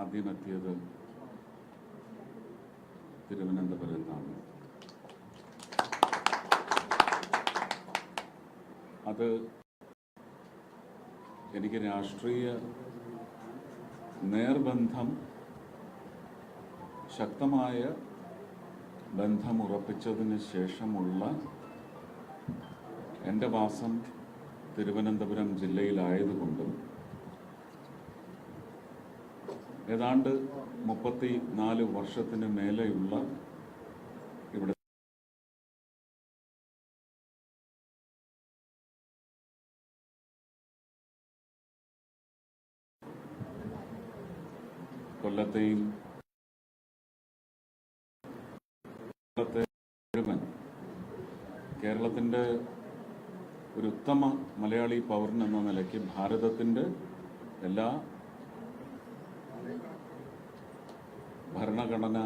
ആദ്യമെത്തിയത് തിരുവനന്തപുരത്താണ്. അത് എനിക്ക് രാഷ്ട്രീയ നേർബന്ധം ശക്തമായ ബന്ധം ഉറപ്പിച്ചതിന് ശേഷമുള്ള എന്റെ വാസം തിരുവനന്തപുരം ജില്ലയിലായതുകൊണ്ടും ഏതാണ്ട് മുപ്പത്തി നാല് വർഷത്തിന് മേലെയുള്ള ഇവിടെ കൊല്ലത്തെയും കേരളത്തെ കേരളത്തിന്റെ ഒരു ഉത്തമ മലയാളി പൗരൻ എന്ന നിലയ്ക്ക് ഭാരതത്തിന്റെ എല്ലാ ഭരണഘടന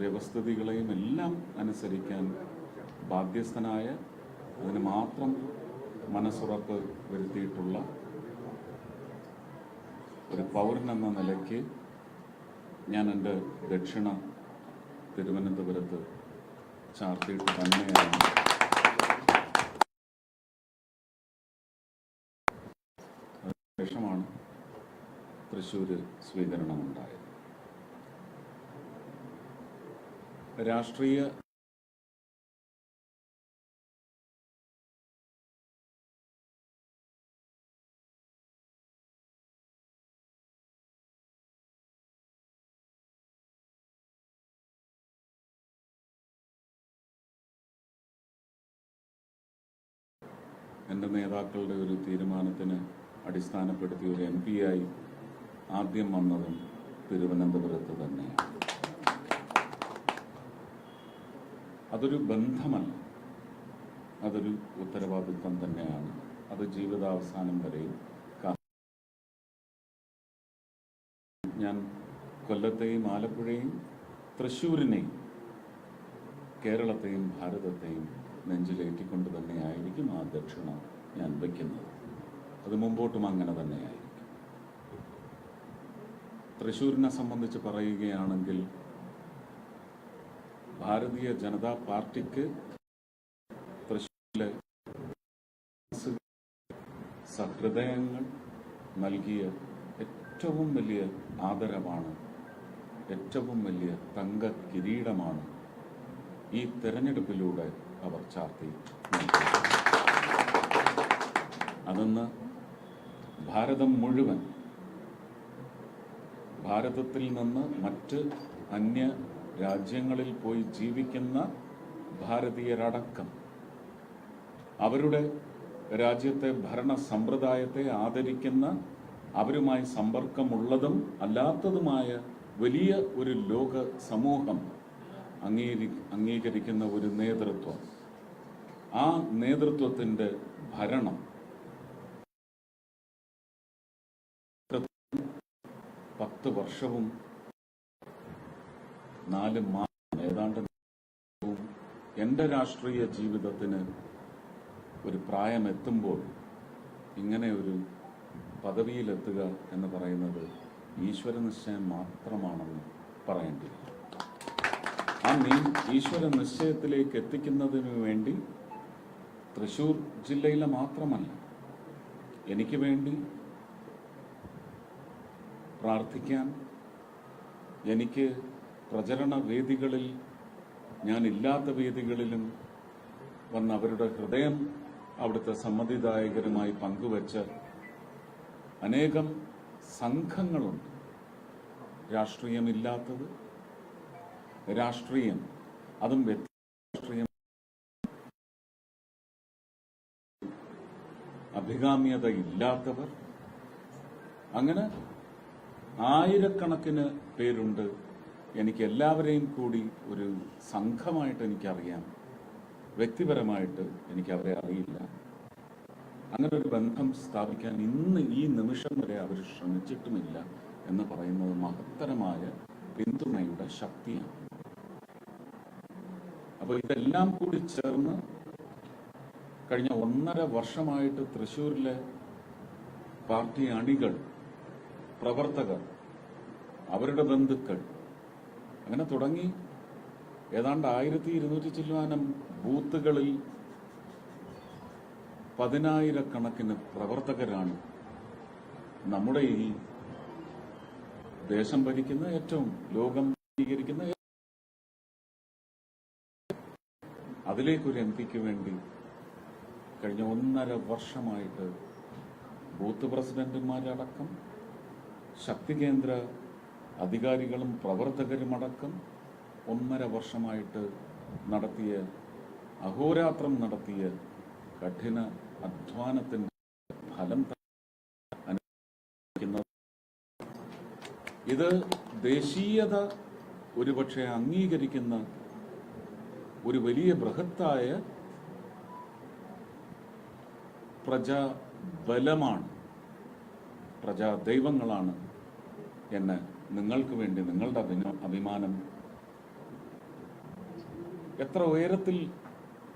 വ്യവസ്ഥിതികളെയും എല്ലാം അനുസരിക്കാൻ ബാധ്യസ്ഥനായ അതിന് മാത്രം മനസ്സുറപ്പ് വരുത്തിയിട്ടുള്ള ഒരു പൗരൻ എന്ന നിലയ്ക്ക് ഞാൻ എന്റെ ദക്ഷിണ തിരുവനന്തപുരത്ത് ചാർത്തിയിട്ട് തന്നെയാണ്. ശേഷമാണ് തൃശ്ശൂർ സ്വീകരണമുണ്ടായത്. രാഷ്ട്രീയ എന്റെ നേതാക്കളുടെ ഒരു തീരുമാനത്തിന് അടിസ്ഥാനപ്പെടുത്തിയ ഒരു എം ആയി ആദ്യം വന്നതും തിരുവനന്തപുരത്ത് തന്നെയാണ്. അതൊരു ബന്ധമല്ല. അതൊരു ഉത്തരവാദിത്വം തന്നെയാണ്. അത് ജീവിതാവസാനം വരെയും ഞാൻ കൊല്ലത്തെയും ആലപ്പുഴയും തൃശ്ശൂരിനെയും കേരളത്തെയും ഭാരതത്തെയും നെഞ്ചിലേറ്റിക്കൊണ്ട് തന്നെയായിരിക്കും ആ ദക്ഷിണ ഞാൻ വയ്ക്കുന്നത്. അത് മുമ്പോട്ടും അങ്ങനെ തന്നെയായിരിക്കും. തൃശ്ശൂരിനെ സംബന്ധിച്ച് പറയുകയാണെങ്കിൽ ഭാരതീയ ജനതാ പാർട്ടിക്ക് തൃശ്ശൂരിലെ സഹൃദയങ്ങൾ നൽകിയ ഏറ്റവും വലിയ ആദരവാണ് ഏറ്റവും വലിയ തങ്ക കിരീടമാണ് ഈ തെരഞ്ഞെടുപ്പിലൂടെ അവർ ചാർത്തി. അതെന്ന് ഭാരതം മുഴുവൻ ഭാരതത്തിൽ നിന്ന് മറ്റ് അന്യ രാജ്യങ്ങളിൽ പോയി ജീവിക്കുന്ന ഭാരതീയരടക്കം അവരുടെ രാജ്യത്തെ ഭരണ സമ്പ്രദായത്തെ ആദരിക്കുന്ന അവരുമായി സമ്പർക്കമുള്ളതും അല്ലാത്തതുമായ വലിയ ഒരു ലോക സമൂഹം അംഗീകരി അംഗീകരിക്കുന്ന ഒരു നേതൃത്വം. ആ നേതൃത്വത്തിന്റെ ഭരണം പത്ത് വർഷവും നാല് മാസം ഏതാണ്ട് എന്റെ രാഷ്ട്രീയ ജീവിതത്തിന് ഒരു പ്രായം എത്തുമ്പോൾ ഇങ്ങനെ ഒരു പദവിയിലെത്തുക എന്ന് പറയുന്നത് ഈശ്വര നിശ്ചയം മാത്രമാണെന്ന് പറയേണ്ടി. ആ നീ ഈശ്വര നിശ്ചയത്തിലേക്ക് എത്തിക്കുന്നതിന് വേണ്ടി തൃശൂർ ജില്ലയിലെ മാത്രമല്ല എനിക്ക് വേണ്ടി പ്രാർത്ഥിക്കാൻ എനിക്ക് പ്രചരണ വേദികളിൽ ഞാനില്ലാത്ത വേദികളിലും വന്ന് അവരുടെ ഹൃദയം അവിടുത്തെ സമ്മതിദായകരുമായി പങ്കുവച്ച് അനേകം സംഘങ്ങളുണ്ട്. രാഷ്ട്രീയമില്ലാത്തത് രാഷ്ട്രീയം അതും രാഷ്ട്രീയം. അഭികാമ്യത ഇല്ലാത്തവർ അങ്ങനെ ആയിരക്കണക്കിന് പേരുണ്ട് എനിക്ക് എല്ലാവരെയും കൂടി ഒരു സംഘമായിട്ട് എനിക്കറിയാം. വ്യക്തിപരമായിട്ട് എനിക്ക് അവരെ അറിയില്ല. അങ്ങനെ ഒരു ബന്ധം സ്ഥാപിക്കാൻ ഇന്ന് ഈ നിമിഷം വരെ അവർ ശ്രമിച്ചിട്ടുമില്ല എന്ന് പറയുന്നത് മഹത്തരമായ പിന്തുണയുടെ ശക്തിയാണ്. അപ്പോൾ ഇതെല്ലാം കൂടി ചേർന്ന് കഴിഞ്ഞ ഒന്നര വർഷമായിട്ട് തൃശ്ശൂരിലെ പാർട്ടി അണികൾ പ്രവർത്തകർ അവരുടെ ബന്ധുക്കൾ അങ്ങനെ തുടങ്ങി. ഏതാണ്ട് ആയിരത്തി ഇരുന്നൂറ്റി ചില്ലുവാനം ബൂത്തുകളിൽ പതിനായിരക്കണക്കിന് പ്രവർത്തകരാണ് നമ്മുടെ ഈ ദേശം ഭരിക്കുന്ന ഏറ്റവും ലോകം സ്വീകരിക്കുന്ന അതിലേക്കൊരു എം പിക്ക് വേണ്ടി കഴിഞ്ഞ ഒന്നര വർഷമായിട്ട് ബൂത്ത് പ്രസിഡന്റുമാരടക്കം ശക്തി കേന്ദ്ര അധികാരികളും പ്രവർത്തകരുമടക്കം ഒന്നര വർഷമായിട്ട് നടത്തിയ അഹോരാത്രം നടത്തിയ കഠിന അധ്വാനത്തിന്റെ ഫലം അനുഭവിക്കുന്നത്. ഇത് ദേശീയത ഒരുപക്ഷെ അംഗീകരിക്കുന്ന ഒരു വലിയ ബൃഹത്തായ പ്രജാബലമാണ് പ്രജാദൈവങ്ങളാണ് എന്ന് നിങ്ങൾക്ക് വേണ്ടി നിങ്ങളുടെ അഭിമാനം എത്ര ഉയരത്തിൽ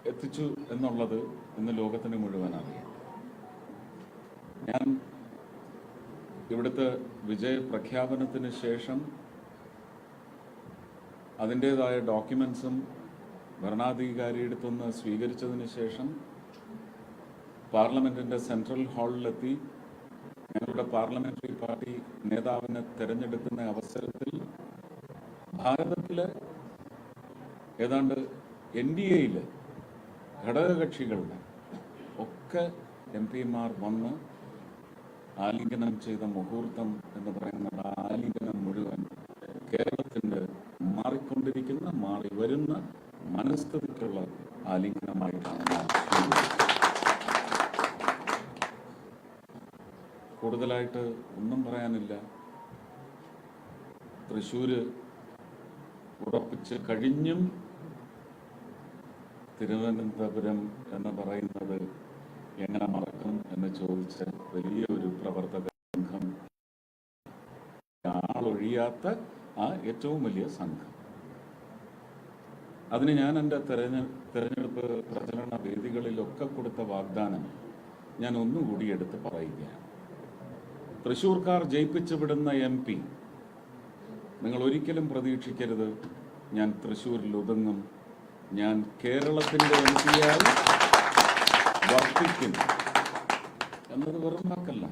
എത്തിച്ചു എന്നുള്ളത് ഇന്ന് ലോകത്തിന് മുഴുവൻ അറിയാം. ഞാൻ ഇവിടുത്തെ വിജയ പ്രഖ്യാപനത്തിന് ശേഷം അതിന്റെതായ ഡോക്യുമെന്റ്സും ഭരണാധികാരിയെടുത്തുനിന്ന് സ്വീകരിച്ചതിന് ശേഷം പാർലമെന്റിന്റെ സെൻട്രൽ ഹാളിലെത്തി ഞങ്ങളുടെ പാർലമെന്ററി പാർട്ടി നേതാവിനെ തിരഞ്ഞെടുക്കുന്ന അവസരത്തിൽ ഭാരതത്തിലെ ഏതാണ്ട് എൻ ഡി എയിൽ ഘടകകക്ഷികളുടെ ഒക്കെ എം പിമാർ വന്ന് ആലിംഗനം ചെയ്ത മുഹൂർത്തം എന്ന് പറയുന്നത് ആ ആലിംഗനം മുഴുവൻ കേരളത്തിന്റെ മാറിക്കൊണ്ടിരിക്കുന്ന മാറി വരുന്ന മനസ്ഥിതിക്കുള്ള തൃശ്ശൂര് ഉറപ്പിച്ച് കഴിഞ്ഞും തിരുവനന്തപുരം എന്ന് പറയുന്നത് എങ്ങനെ മറക്കും എന്ന് ചോദിച്ച വലിയൊരു പ്രവർത്തക സംഘം. ആളൊഴിയാത്ത ആ ഏറ്റവും വലിയ സംഘം. അതിന് ഞാൻ എന്റെ തെരഞ്ഞ തെരഞ്ഞെടുപ്പ് പ്രചരണ വേദികളിലൊക്കെ കൊടുത്ത വാഗ്ദാനം ഞാൻ ഒന്നുകൂടി എടുത്ത് പറയുകയാണ്. തൃശ്ശൂർക്കാർ ജയിപ്പിച്ചു വിടുന്ന എം പി നിങ്ങൾ ഒരിക്കലും പ്രതീക്ഷിക്കരുത്. ഞാൻ തൃശ്ശൂരിൽ ഒതുങ്ങും. ഞാൻ കേരളത്തിന്റെ എം പിയായി വർദ്ധിക്കും എന്നത് വെറും വാക്കല്ല.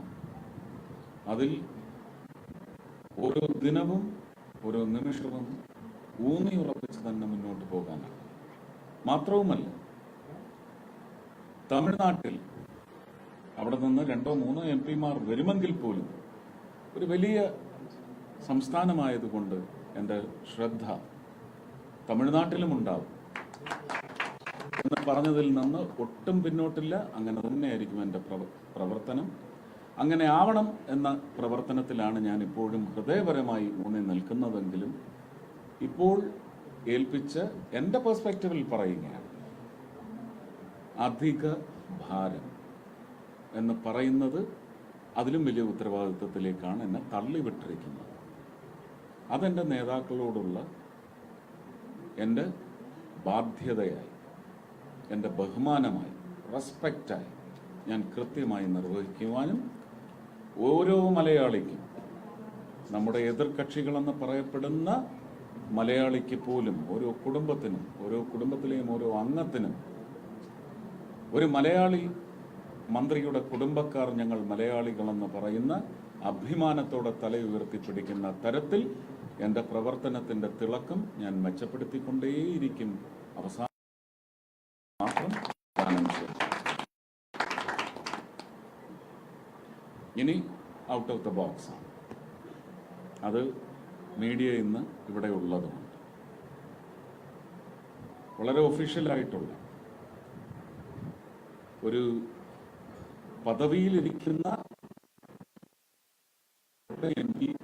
അതിൽ ഓരോ ദിനവും ഓരോ നിമിഷവും ഊന്നി ഉറപ്പിച്ച് തന്നെ മുന്നോട്ട് പോകാനാണ്. മാത്രവുമല്ല തമിഴ്നാട്ടിൽ അവിടെ നിന്ന് രണ്ടോ മൂന്നോ എം പിമാർ വരുമെങ്കിൽ പോലും ഒരു വലിയ സംസ്ഥാനമായതുകൊണ്ട് എന്റെ ശ്രദ്ധ തമിഴ്നാട്ടിലും ഉണ്ടാവും എന്ന് പറഞ്ഞതിൽ നിന്ന് ഒട്ടും പിന്നോട്ടില്ല. അങ്ങനെ തന്നെയായിരിക്കും എന്റെ പ്രവർത്തനം. അങ്ങനെ ആവണം എന്ന പ്രവർത്തനത്തിലാണ് ഞാൻ ഇപ്പോഴും ഹൃദയപരമായി ഊന്നി നിൽക്കുന്നതെങ്കിലും ഇപ്പോൾ ഏൽപ്പിച്ച് എന്റെ പെർസ്പെക്റ്റീവിൽ പറയുകയാണ് അധിക ഭാരം എന്ന് പറയുന്നത് അതിലും വലിയ ഉത്തരവാദിത്വത്തിലേക്കാണ് എന്നെ തള്ളിവിട്ടിരിക്കുന്നത്. അതെന്റെ നേതാക്കളോടുള്ള എന്റെ ബാധ്യതയായി എന്റെ ബഹുമാനമായി റെസ്പെക്റ്റായി ഞാൻ കൃത്യമായി നിർവഹിക്കുവാനും ഓരോ മലയാളിക്കും നമ്മുടെ എതിർകക്ഷികളെന്ന് പറയപ്പെടുന്ന മലയാളിക്ക് പോലും ഓരോ കുടുംബത്തിനും ഓരോ കുടുംബത്തിലെയും ഓരോ അംഗത്തിനും ഒരു മലയാളി മന്ത്രിയുടെ കുടുംബക്കാർ ഞങ്ങൾ മലയാളികളെന്ന് പറയുന്ന അഭിമാനത്തോടെ തല ഉയർത്തിപ്പിടിക്കുന്ന തരത്തിൽ എന്റെ പ്രവർത്തനത്തിന്റെ തിളക്കം ഞാൻ മെച്ചപ്പെടുത്തിക്കൊണ്ടേയിരിക്കും. അവസാനം മാത്രം ഇനി ഔട്ട് ഓഫ് ദ ബോക്സ് ആണ്. അത് മീഡിയ ഇന്ന് ഇവിടെ ഉള്ളതുകൊണ്ട്. വളരെ ഒഫീഷ്യലായിട്ടുള്ള ഒരു പദവിയിലിരിക്കുന്ന എം പി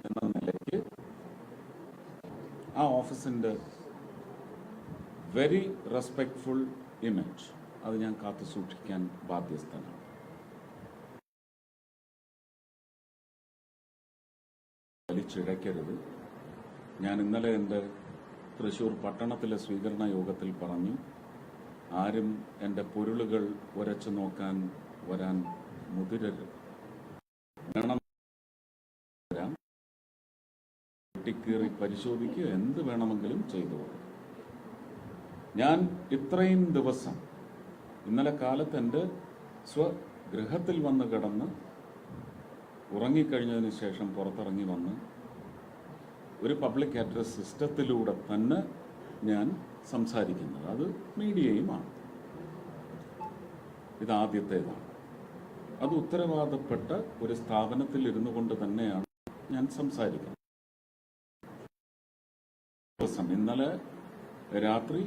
ആ ഓഫീസിന്റെ വെരി റെസ്പെക്ട്ഫുൾ ഇമേജ് അത് ഞാൻ കാത്തു സൂക്ഷിക്കാൻ ബാധ്യസ്ഥനാണ്. ഞാൻ ഇന്നലെ പട്ടണത്തിലെ സ്വീകരണ യോഗത്തിൽ പറഞ്ഞു ആരും നോക്കാൻ വരാൻ വരാം വെട്ടിക്കീറി പരിശോധിക്കുക എന്ത് വേണമെങ്കിലും ചെയ്തു ഞാൻ ഇത്രയും ദിവസം ഇന്നലെ കാലത്ത് എന്റെ സ്വഗൃഹത്തിൽ വന്ന് കിടന്ന് ഉറങ്ങിക്കഴിഞ്ഞതിന് ശേഷം പുറത്തിറങ്ങി വന്ന് ഒരു പബ്ലിക് അഡ്രസ് സിസ്റ്റത്തിലൂടെ തന്നെ ഞാൻ സംസാരിക്കുന്നത്. അത് മീഡിയയുമാണ്. ഇതാദ്യത്തേതാണ് അത് ഉത്തരവാദപ്പെട്ട ഒരു സ്ഥാപനത്തിൽ ഇരുന്നു കൊണ്ട് തന്നെയാണ് ഞാൻ സംസാരിക്കുന്നത്. ദിവസം. ഇന്നലെ രാത്രി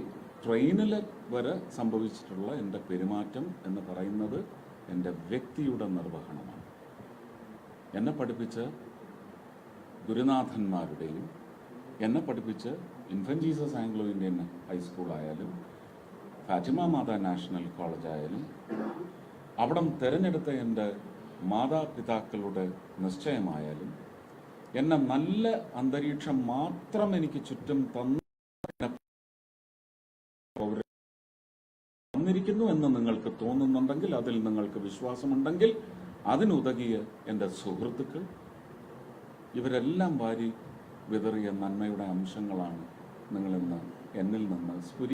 ട്രെയിനിൽ വരെ സംഭവിച്ചിട്ടുള്ള എന്റെ പെരുമാറ്റം എന്ന് പറയുന്നത് എന്റെ വ്യക്തിയുടെ നിർവഹണമാണ്. എന്നെ പഠിപ്പിച്ച ഗുരുനാഥന്മാരുടെയും എന്നെ പഠിപ്പിച്ച ഇൻഫൻ ജീസസ് ആംഗ്ലോ ഇന്ത്യൻ ഹൈസ്കൂളായാലും ഫാറ്റിമ മാതാ നാഷണൽ കോളേജായാലും അവിടം തിരഞ്ഞെടുത്ത എന്റെ മാതാപിതാക്കളുടെ നിശ്ചയമായാലും എന്നെ നല്ല അന്തരീക്ഷം മാത്രം എനിക്ക് ചുറ്റും തന്ന തന്നിരിക്കുന്നു എന്ന് നിങ്ങൾക്ക് തോന്നുന്നുണ്ടെങ്കിൽ അതിൽ നിങ്ങൾക്ക് വിശ്വാസമുണ്ടെങ്കിൽ അതിനുതകിയ എന്റെ സുഹൃത്തുക്കൾ ഇവരെല്ലാം വാരി വിതറിയ നന്മയുടെ അംശങ്ങളാണ് നിങ്ങളിന്ന് എന്നിൽ നിന്ന് സ്ഫുരി